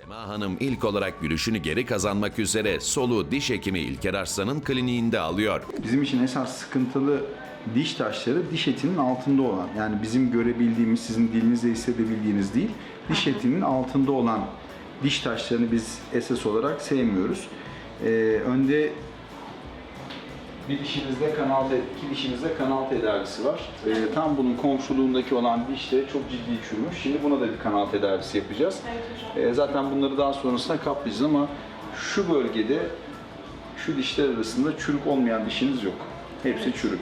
Sema Hanım ilk olarak gülüşünü geri kazanmak üzere soluğu diş hekimi İlker Arslan'ın kliniğinde alıyor. Bizim için esas sıkıntılı diş taşları diş etinin altında olan yani bizim görebildiğimiz, sizin dilinizle hissedebildiğiniz değil, diş etinin altında olan diş taşlarını biz esas olarak sevmiyoruz. Ee, önde bir dişimizde kanal, iki dişimizde kanal tedavisi var. Ee, tam bunun komşuluğundaki olan diş de çok ciddi çürümüş. Şimdi buna da bir kanal tedavisi yapacağız. Ee, zaten bunları daha sonrasında kaplayacağız ama şu bölgede şu dişler arasında çürük olmayan dişiniz yok. Hepsi çürük.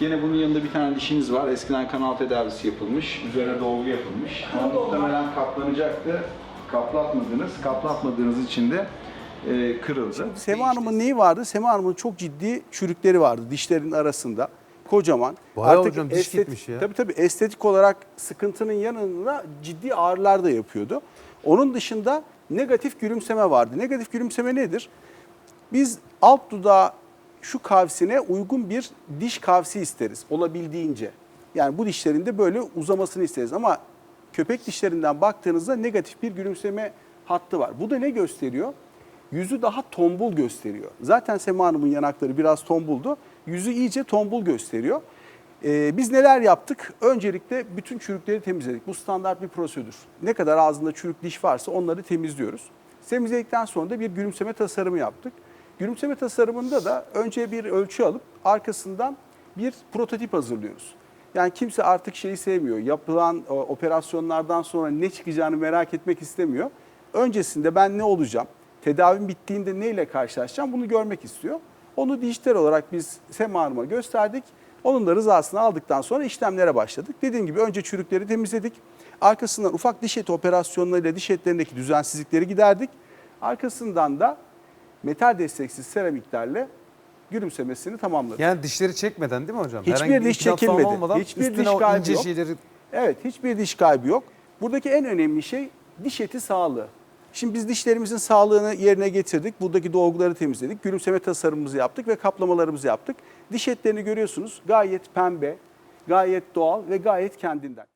Gene bunun yanında bir tane dişiniz var. Eskiden kanal tedavisi yapılmış. Üzerine dolgu yapılmış. Ama muhtemelen kaplanacaktı. Kaplatmadınız. Kaplatmadığınız için de e, kırıldı. Sema Hanım'ın neyi vardı? Sema Hanım'ın çok ciddi çürükleri vardı dişlerin arasında. Kocaman. Bayağı hocam diş gitmiş ya. Tabii tabii estetik olarak sıkıntının yanında ciddi ağrılar da yapıyordu. Onun dışında negatif gülümseme vardı. Negatif gülümseme nedir? Biz alt dudağı şu kavsine uygun bir diş kavsi isteriz olabildiğince. Yani bu dişlerin de böyle uzamasını isteriz ama köpek dişlerinden baktığınızda negatif bir gülümseme hattı var. Bu da ne gösteriyor? Yüzü daha tombul gösteriyor. Zaten Sema Hanım'ın yanakları biraz tombuldu. Yüzü iyice tombul gösteriyor. Ee, biz neler yaptık? Öncelikle bütün çürükleri temizledik. Bu standart bir prosedür. Ne kadar ağzında çürük diş varsa onları temizliyoruz. Temizledikten sonra da bir gülümseme tasarımı yaptık. Gülümseme tasarımında da önce bir ölçü alıp arkasından bir prototip hazırlıyoruz. Yani kimse artık şeyi sevmiyor. Yapılan o, operasyonlardan sonra ne çıkacağını merak etmek istemiyor. Öncesinde ben ne olacağım? Tedavim bittiğinde neyle karşılaşacağım bunu görmek istiyor. Onu dijital olarak biz Sema Hanım'a gösterdik. Onun da rızasını aldıktan sonra işlemlere başladık. Dediğim gibi önce çürükleri temizledik. Arkasından ufak diş eti operasyonlarıyla diş etlerindeki düzensizlikleri giderdik. Arkasından da metal desteksiz seramiklerle gülümsemesini tamamladık. Yani dişleri çekmeden değil mi hocam? Hiçbir Herhangi diş çekilmedi. Olmadan Hiçbir diş kaybı yok. şeyleri Evet, hiçbir diş kaybı yok. Buradaki en önemli şey diş eti sağlığı. Şimdi biz dişlerimizin sağlığını yerine getirdik. Buradaki dolguları temizledik. Gülümseme tasarımımızı yaptık ve kaplamalarımızı yaptık. Diş etlerini görüyorsunuz. Gayet pembe, gayet doğal ve gayet kendinden.